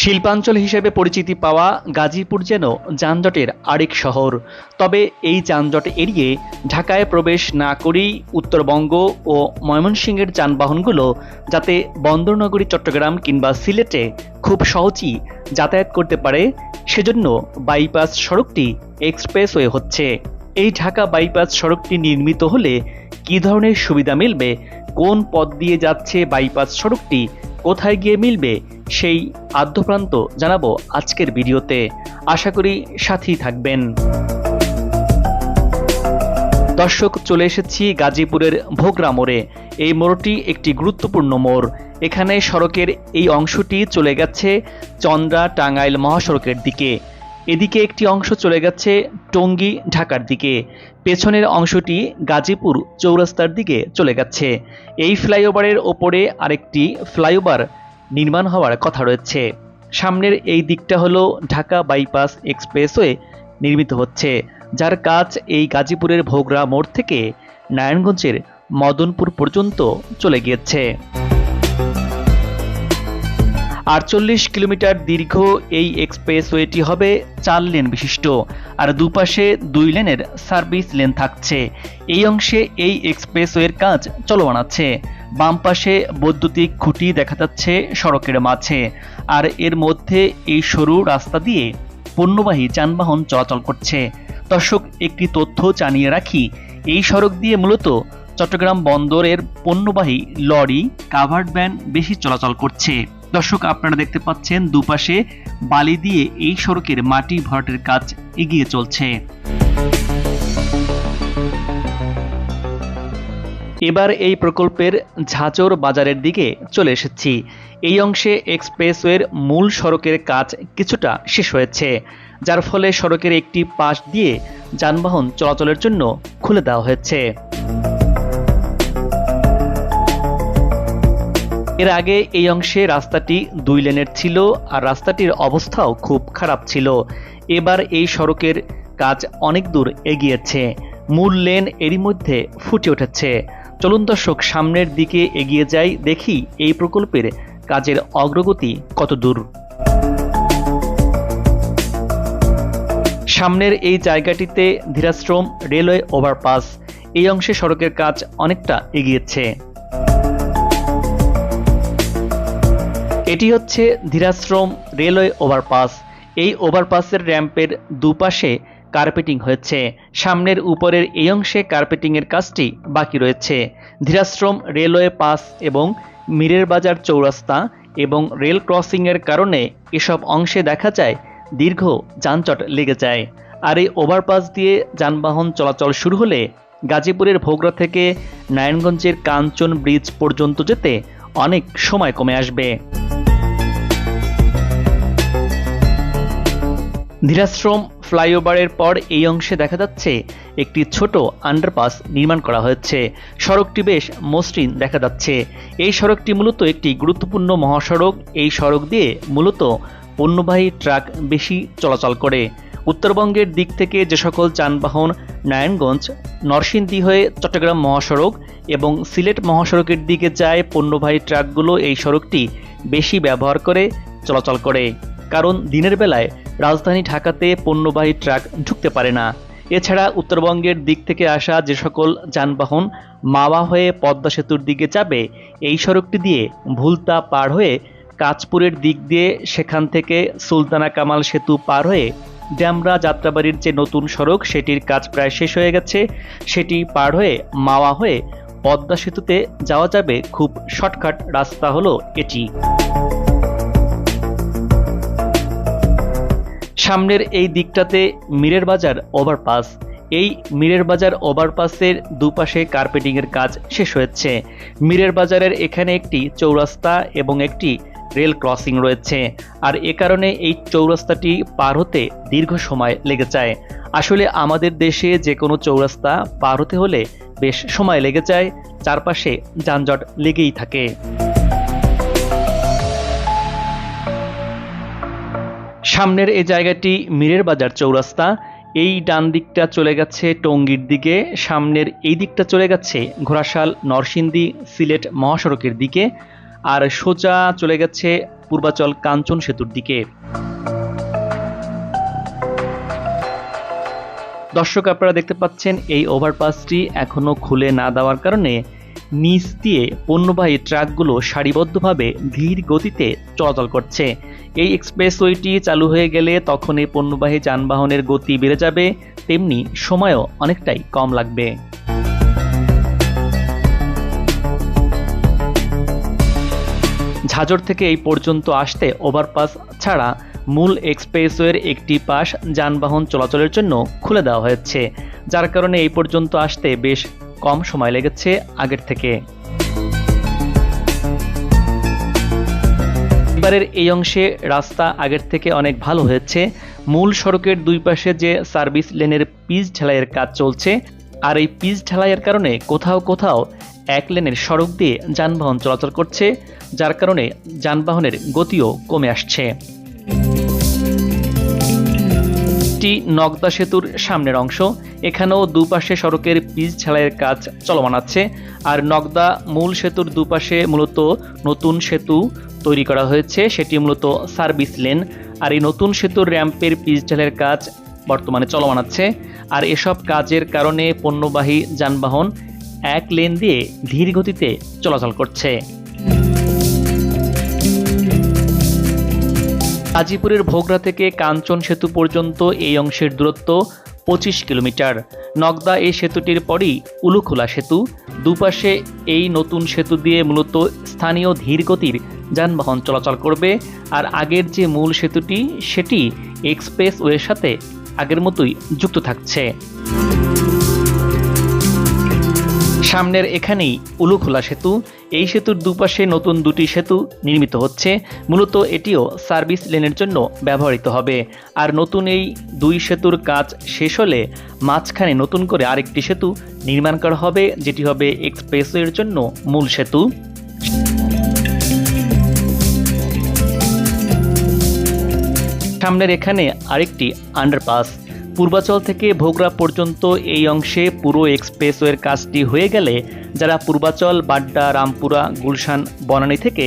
শিল্পাঞ্চল হিসেবে পরিচিতি পাওয়া গাজীপুর যেন যানজটের আরেক শহর। তবে এই যানজট এড়িয়ে ঢাকায় প্রবেশ না করেই উত্তরবঙ্গ ও ময়মনসিংহের যানবাহনগুলো যাতে বন্দরনগরী, চট্টগ্রাম কিংবা সিলেটে খুব সহজেই যাতায়াত করতে পারে, সেজন্য বাইপাস সড়কটি এক্সপ্রেসওয়ে হচ্ছে। এই ঢাকা বাইপাস সড়কটি নির্মিত হলে কী ধরনের সুবিধা মিলবে? কোন পথ দিয়ে যাচ্ছে বাইপাস সড়কটি? কোথায় গিয়ে মিলবে? সেই আদ্যপ্রান্ত জানাব আজকের ভিডিওতে। আশা করি সাথেই থাকবেন। দর্শক, চলে এসেছি গাজীপুরের ভোগরা মোড়ে। এই মোড়টি একটি গুরুত্বপূর্ণ মোড়। এখানে সড়কের এই অংশটি চলে গেছে চন্দ্রা টাঙ্গাইল মহাসড়কের দিকে। এদিকে একটি অংশ চলে গেছে টঙ্গী ঢাকার দিকে। পেছনের অংশটি গাজীপুর চৌরাস্তার দিকে চলে গেছে। এই ফ্লাইওভারের ওপরে আরেকটি ফ্লাইওভার নির্মাণ হওয়ার কথা রয়েছে। সামনের এই দিকটা হলো ঢাকা বাইপাস এক্সপ্রেসওয়ে নির্মিত হচ্ছে, যার কাজ এই গাজীপুরের ভোগরা মোড় থেকে নারায়ণগঞ্জের মদনপুর পর্যন্ত চলে গিয়েছে। আটচল্লিশ কিলোমিটার দীর্ঘ এই এক্সপ্রেসওয়েটি হবে চার লেন বিশিষ্ট, আর দুপাশে দুই লেনের সার্ভিস লেন থাকছে। এই অংশে এই এক্সপ্রেসওয়ের কাজ চলমান আছে। বাম পাশে বৈদ্যুতিক খুঁটি দেখা যাচ্ছে সড়কের মাঝে, আর এর মধ্যে এই সরু রাস্তা দিয়ে পণ্যবাহী যানবাহন চলাচল করছে। দর্শক, একটি তথ্য জানিয়ে রাখি, এই সড়ক দিয়ে মূলত চট্টগ্রাম বন্দরের পণ্যবাহী লরি, কাভার্ড ভ্যান বেশি চলাচল করছে। দর্শক, আপনারা দেখতে পাচ্ছেন দুপাশে বালি দিয়ে এই সড়কের মাটি ভরাটের কাজ এগিয়ে চলছে। এবার এই প্রকল্পের ঝাঁচর বাজারের দিকে চলে এসেছি। এই অংশে এক্সপ্রেসওয়ের মূল সড়কের কাজ কিছুটা শেষ হয়েছে, যার ফলে সড়কের একটি পাশ দিয়ে যানবাহন চলাচলের জন্য খুলে দেওয়া হয়েছে। এর আগে এই অংশে রাস্তাটি দুই লেনের ছিল আর রাস্তাটির অবস্থাও খুব খারাপ ছিল। এবার এই সড়কের কাজ অনেক দূর এগিয়েছে। মূল লেন এরই মধ্যে ফুটে উঠেছে। চলুন দর্শক, সামনের দিকে এগিয়ে যাই, দেখি এই প্রকল্পের কাজের অগ্রগতি কত দূর। সামনের এই জায়গাটিতে ধীরাশ্রম রেলওয়ে ওভারপাস। এই অংশে সড়কের কাজ অনেকটা এগিয়েছে। এটি হচ্ছে ধীরাশ্রম রেলওয়ে ওভারপাস। এই ওভারপাসের র্যাম্পের দুপাশে কার্পেটিং হয়েছে। সামনের উপরের এই অংশে কার্পেটিংয়ের কাজটি বাকি রয়েছে। ধীরাশ্রম রেলওয়ে পাস এবং মিরের বাজার চৌরাস্তা এবং রেল ক্রসিংয়ের কারণে এসব অংশে দেখা যায় দীর্ঘ যানচট লেগে যায়। আর এই ওভারপাস দিয়ে যানবাহন চলাচল শুরু হলে গাজীপুরের ভোগড়া থেকে নারায়ণগঞ্জের কাঞ্চন ব্রিজ পর্যন্ত যেতে অনেক সময় কমে আসবে। ধীরাশ্রম ফ্লাইওভারের পর এই অংশে দেখা যাচ্ছে একটি ছোট আন্ডারপাস নির্মাণ করা হয়েছে। সড়কটি বেশ মসৃণ দেখা যাচ্ছে। এই সড়কটি মূলত একটি গুরুত্বপূর্ণ মহাসড়ক। এই সড়ক দিয়ে মূলত পণ্যবাহী ট্রাক বেশি চলাচল করে। উত্তরবঙ্গের দিক থেকে যে সকল যানবাহন নারায়ণগঞ্জ, নরসিংদী হয়ে চট্টগ্রাম মহাসড়ক এবং সিলেট মহাসড়কের দিকে যায়, পণ্যবাহী ট্রাকগুলো এই সড়কটি বেশি ব্যবহার করে চলাচল করে। কারণ দিনের বেলায় রাজধানী ঢাকাতে পণ্যবাহী ট্রাক ঢুকতে পারে না। এছাড়া উত্তরবঙ্গের দিক থেকে আসা যে সকল যানবাহন মাওয়া হয়ে পদ্মা সেতুর দিকে যাবে, এই সড়কটি দিয়ে ভুলতা পার হয়ে কাঁচপুরের দিক দিয়ে সেখান থেকে সুলতানা কামাল সেতু পার হয়ে ড্যামরা যাত্রাবাড়ির যে নতুন সড়ক, সেটির কাজ প্রায় শেষ হয়ে গেছে। সেটি পার হয়ে মাওয়া হয়ে পদ্মা সেতুতে যাওয়া যাবে। খুব শর্টকাট রাস্তা হলো এটি। সামনের এই দিকটাতে মিরের বাজার ওভারপাস এই মিরের বাজার ওভারপাসের দুপাশে কার্পেটিংয়ের কাজ শেষ হয়েছে। মিরের বাজারের এখানে একটি চৌরাস্তা এবং একটি রেল ক্রসিং রয়েছে। আর এ কারণে এই চৌরাস্তাটি পার হতে দীর্ঘ সময় লেগে যায়। আসলে আমাদের দেশে যে কোনো চৌরাস্তা পার হতে হলে বেশ সময় লেগে যায়। চারপাশে যানজট লেগেই থাকে। সামনের এই জায়গাটি মিরের বাজার চৌরাস্তা। এই ডান দিকটা চলে গেছে টঙ্গীর দিকে, সামনের এই দিকটা চলে গেছে ঘোড়াশাল নরসিংদী সিলেট মহাসড়কের দিকে, আর সোজা চলে গেছে পূর্বাচল কাঞ্চন সেতুর দিকে। দর্শক, আপনারা দেখতে পাচ্ছেন এই ওভারপাসটি এখনও খুলে না দেওয়ার কারণে নিচ দিয়ে পণ্যবাহী ট্রাকগুলো সারিবদ্ধভাবে ধীর গতিতে চলাচল করছে। এই এক্সপ্রেসওয়েটি চালু হয়ে গেলে তখন এই পণ্যবাহী যানবাহনের গতি বেড়ে যাবে, তেমনি সময়ও অনেকটাই কম লাগবে। ঝাজর থেকে এই পর্যন্ত আসতে ওভারপাস ছাড়া মূল এক্সপ্রেসওয়ের একটি পাশ যানবাহন চলাচলের জন্য খুলে দেওয়া হয়েছে, যার কারণে এই পর্যন্ত আসতে বেশ কম সময় লেগেছে আগের থেকে। এবারের এই অংশে রাস্তা আগের থেকে অনেক ভালো হয়েছে। মূল সড়কের দুই পাশে যে সার্ভিস লেনের পিচ ঢালাইয়ের কাজ চলছে, আর এই পিচ ঢালাইয়ের কারণে কোথাও কোথাও এক লেনের সড়ক দিয়ে যানবাহন চলাচল করছে, যার কারণে যানবাহনের গতিও কমে আসছে। এটি নগদা সেতুর সামনের অংশ। এখানেও দুপাশে সড়কের পিচ ঝালাইয়ের কাজ চলমান আছে। আর নগদা মূল সেতুর দুপাশে মূলত নতুন সেতু তৈরি করা হয়েছে। সেটি মূলত সার্ভিস লেন। আর এই নতুন সেতুর র্যাম্পের পিচ ঢালের কাজ বর্তমানে চলমান আছে। আর এসব কাজের কারণে পণ্যবাহী যানবাহন এক লেন দিয়ে ধীর গতিতে চলাচল করছে। গাজীপুরের ভোগড়া থেকে কাঞ্চন সেতু পর্যন্ত এই অংশের দূরত্ব পঁচিশ কিলোমিটার। নগদা এই সেতুটির পরই উলুখোলা সেতু। দুপাশে এই নতুন সেতু দিয়ে মূলত স্থানীয় ধীরগতির যানবাহন চলাচল করবে। আর আগের যে মূল সেতুটি, সেটি এক্সপ্রেস ওয়ের সাথে আগের মতোই যুক্ত থাকছে। সামনের এখানেই উলুখোলা সেতু। এই সেতুর দুপাশে নতুন দুটি সেতু নির্মিত হচ্ছে। মূলত এটিও সার্ভিস লেনের জন্য ব্যবহৃত হবে। আর নতুন এই দুই সেতুর কাজ শেষ হলে মাঝখানে নতুন করে আরেকটি সেতু নির্মাণ করা হবে, যেটি হবে এক্সপ্রেসওয়ের জন্য মূল সেতু। সামনের এখানে আরেকটি আন্ডারপাস। পূর্বাচল থেকে ভোগড়া পর্যন্ত এই অংশে পুরো এক্সপ্রেসওয়ের কাজটি হয়ে গেলে যারা পূর্বাচল, বাড্ডা, রামপুরা, গুলশান, বনানী থেকে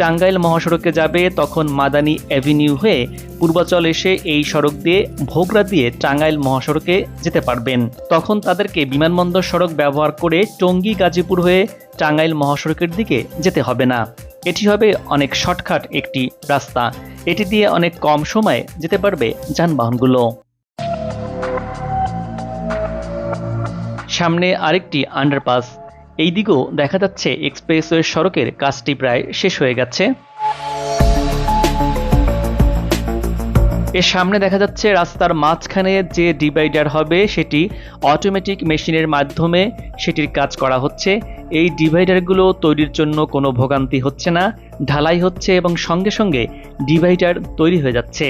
টাঙ্গাইল মহাসড়কে যাবে, তখন মাদানী অ্যাভিনিউ হয়ে পূর্বাচল এসে এই সড়ক দিয়ে ভোগড়া দিয়ে টাঙ্গাইল মহাসড়কে যেতে পারবেন। তখন তাদেরকে বিমানবন্দর সড়ক ব্যবহার করে টঙ্গী, গাজীপুর হয়ে টাঙ্গাইল মহাসড়কের দিকে যেতে হবে না। এটি হবে অনেক শর্টকাট একটি রাস্তা। এটি দিয়ে অনেক কম সময়ে যেতে পারবে যানবাহনগুলো। সামনে আরেকটি আন্ডারপাস এই দিকেও দেখা যাচ্ছে এক্সপ্রেসওয়ে সড়কের কাজটি প্রায় শেষ হয়ে গেছে। এর সামনে দেখা যাচ্ছে রাস্তার মাঝখানে যে ডিভাইডার হবে, সেটি অটোমেটিক মেশিনের মাধ্যমে সেটির কাজ করা হচ্ছে। এই ডিভাইডারগুলো তৈরির জন্য কোনো ভোগান্তি হচ্ছে না, ঢালাই হচ্ছে এবং সঙ্গে সঙ্গে ডিভাইডার তৈরি হয়ে যাচ্ছে।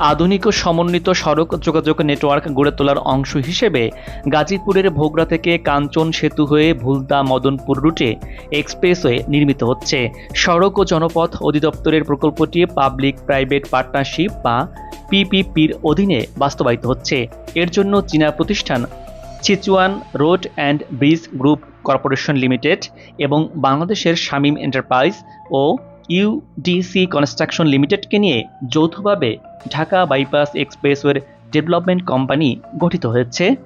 আধুনিক ও সমন্বিত সড়ক যোগাযোগ নেটওয়ার্ক গড়ে তোলার অংশ হিসেবে গাজীপুরের ভোগড়া থেকে কাঞ্চন সেতু হয়ে ভুলতা মদনপুর রুটে এক্সপ্রেসওয়ে নির্মিত হচ্ছে। সড়ক ও জনপথ অধিদপ্তরের প্রকল্পটি পাবলিক প্রাইভেট পার্টনারশিপ বা পিপিপির অধীনে বাস্তবায়িত হচ্ছে। এর জন্য চীনা প্রতিষ্ঠান Sichuan road and bridge group corporation limited এবং বাংলাদেশের শামীম এন্টারপ্রাইজ ও ইউডিসি কনস্ট্রাকশন লিমিটেডকে নিয়ে যৌথভাবে ঢাকা বাইপাস এক্সপ্রেসওয়ের ডেভেলপমেন্ট কোম্পানি গঠিত হয়েছে।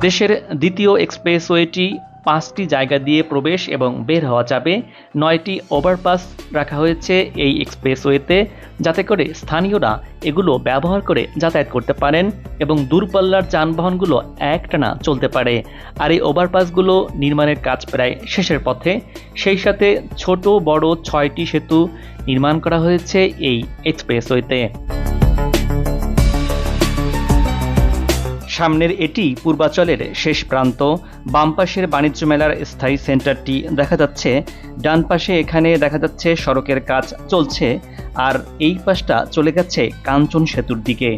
দেশের দ্বিতীয় এক্সপ্রেসওয়েটি পাঁচটি জায়গা দিয়ে প্রবেশ এবং বের হওয়া যাবে। নয়টি ওভারপাস রাখা হয়েছে এই এক্সপ্রেসওয়েতে যাতে করে স্থানীয়রা এগুলো ব্যবহার করে যাতায়াত করতে পারেন এবং দূরপাল্লার যানবাহনগুলো একটানা চলতে পারে। আর এই ওভারপাসগুলো নির্মাণের কাজ প্রায় শেষের পথে। সেই সাথে ছোট বড় ছয়টি সেতু নির্মাণ করা হয়েছে এই এক্সপ্রেসওয়েতে। সামনের এটি পূর্বাচলের শেষ প্রান্ত। বাম পাশের বাণিজ্য মেলার স্থায়ী সেন্টারটি দেখা যাচ্ছে। ডান পাশে এখানে দেখা যাচ্ছে সড়কের কাজ চলছে আর এই পাশটা চলে গেছে কাঞ্চন সেতুর দিকে।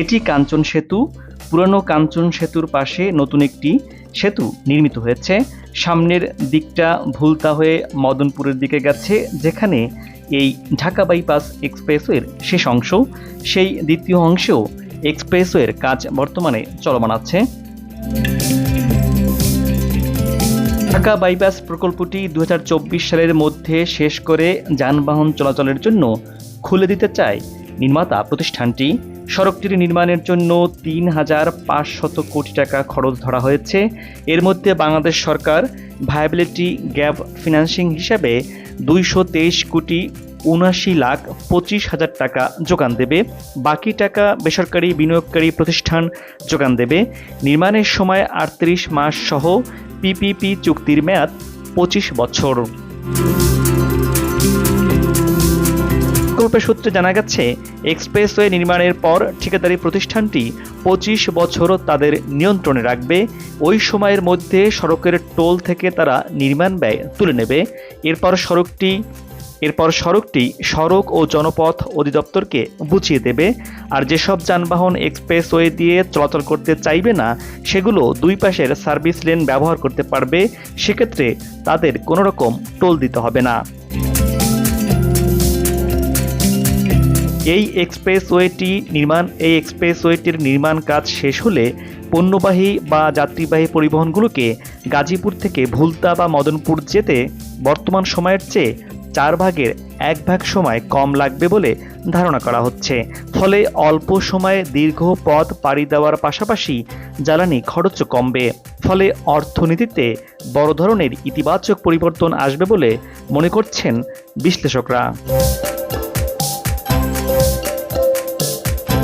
এটি কাঞ্চন সেতু। পুরনো কাঞ্চন সেতুর পাশে নতুন একটি সেতু নির্মিত হয়েছে। সামনের দিকটা ভুলতা হয়ে মদনপুরের দিকে গেছে, যেখানে এই ঢাকা বাইপাস এক্সপ্রেসওয়ের শেষ অংশ, সেই দ্বিতীয় অংশেও এক্সপ্রেসওয়ের কাজ বর্তমানে চলমান আছে। ঢাকা বাইপাস প্রকল্পটি দু হাজার চব্বিশ সালের মধ্যে শেষ করে যানবাহন চলাচলের জন্য খুলে দিতে চায় নির্মাতা প্রতিষ্ঠানটি। সড়কটির নির্মাণের জন্য তিন হাজার পাঁচশত কোটি টাকা খরচ ধরা হয়েছে। এর মধ্যে বাংলাদেশ সরকার ভায়াবিলিটি গ্যাপ ফিনান্সিং হিসাবে দুইশো তেইশ কোটি উনাশি লাখ পঁচিশ হাজার টাকা যোগান দেবে। বাকি টাকা বেসরকারি বিনিয়োগকারী প্রতিষ্ঠান যোগান দেবে। নির্মাণের সময় আটত্রিশ মাস সহ পিপিপি চুক্তির মেয়াদ পঁচিশ বছর। প্রকল্পের সূত্রে জানা গেছে, এক্সপ্রেসওয়ে নির্মাণের পর ঠিকাদারি প্রতিষ্ঠানটি পঁচিশ বছর তাদের নিয়ন্ত্রণে রাখবে। ওই সময়ের মধ্যে সড়কের টোল থেকে তারা নির্মাণ ব্যয় তুলে নেবে। এরপর সড়কটি এরপর সড়কটি সড়ক ও জনপথ অধিদপ্তরকে বুঝিয়ে দেবে। আর যেসব যানবাহন এক্সপ্রেসওয়ে দিয়ে চলাচল করতে চাইবে না, সেগুলো দুই পাশের সার্ভিস লেন ব্যবহার করতে পারবে। সেক্ষেত্রে তাদের কোনো রকম টোল দিতে হবে না। এই এক্সপ্রেসওয়েটি নির্মাণ এই এক্সপ্রেসওয়েটির নির্মাণ কাজ শেষ হলে পণ্যবাহী বা যাত্রীবাহী পরিবহনগুলোকে গাজীপুর থেকে ভুলতা বা মদনপুর যেতে বর্তমান সময়ের চেয়ে চার ভাগের এক ভাগ সময় কম লাগবে বলে ধারণা করা হচ্ছে। ফলে অল্প সময়ে দীর্ঘ পথ পাড়ি দেওয়ার পাশাপাশি জ্বালানি খরচও কমবে। ফলে অর্থনীতিতে বড় ধরনের ইতিবাচক পরিবর্তন আসবে বলে মনে করছেন বিশ্লেষকরা।